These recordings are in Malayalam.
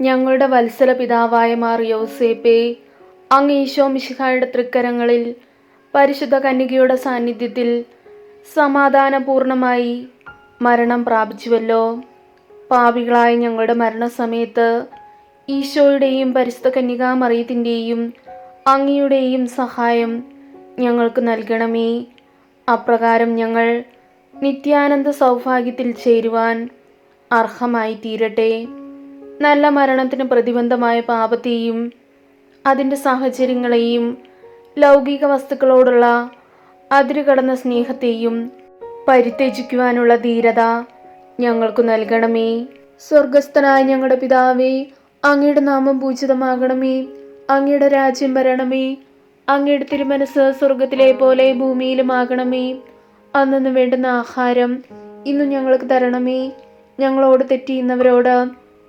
ഞങ്ങളുടെ വത്സല പിതാവായ മാർ യോസേപ്പേ അങ്ങ് ഈശോ മിശിഹായുടെ തൃക്കരങ്ങളിൽ പരിശുദ്ധ കന്യകയുടെ സാന്നിധ്യത്തിൽ സമാധാനപൂർണമായി മരണം പ്രാപിച്ചുവല്ലോ. പാപികളായ ഞങ്ങളുടെ മരണസമയത്ത് ഈശോയുടെയും പരിശുദ്ധ കന്യകാ മറിയത്തിന്റെയും അങ്ങിയുടെയും സഹായം ഞങ്ങൾക്ക് നൽകണമേ. അപ്രകാരം ഞങ്ങൾ നിത്യാനന്ദ സൗഭാഗ്യത്തിൽ ചേരുവാൻ അർഹമായി തീരട്ടെ നല്ല മരണത്തിന് പ്രതിബന്ധമായ പാപത്തെയും അതിന്റെ സാഹചര്യങ്ങളെയും ലൗകിക വസ്തുക്കളോടുള്ള അതിരുകടന്ന സ്നേഹത്തെയും പരിത്യജിക്കുവാനുള്ള ധീരത ഞങ്ങൾക്ക് നൽകണമേ. സ്വർഗസ്ഥനായ ഞങ്ങളുടെ പിതാവേ അങ്ങയുടെ നാമം പൂജിതമാകണമേ. അങ്ങയുടെ രാജ്യം വരണമേ. അങ്ങയുടെ തിരുമനസ് സ്വർഗത്തിലെ പോലെ ഭൂമിയിലുമാകണമേ അന്നു വേണ്ടുന്ന ആഹാരം ഇന്നു ഞങ്ങൾക്ക് തരണമേ. ഞങ്ങളോട് തെറ്റിയുന്നവരോട്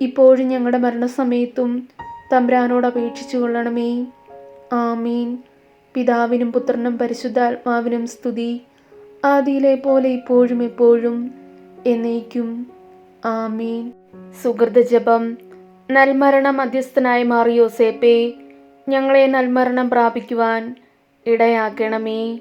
ഇപ്പോഴും ഞങ്ങളുടെ മരണസമയത്തും തമ്പ്രാനോട് അപേക്ഷിച്ചു കൊള്ളണമേ. ആമീൻ. പിതാവിനും പുത്രനും പരിശുദ്ധാത്മാവിനും സ്തുതി. ആദിയിലെ പോലെ ഇപ്പോഴും എപ്പോഴും എന്നേക്കും. ആമീൻ. സുഹൃത ജപം. നൽമരണ മധ്യസ്ഥനായി മാറിയോസേപ്പേ ഞങ്ങളെ നൽമരണം പ്രാപിക്കുവാൻ ഇടയാക്കണമേ.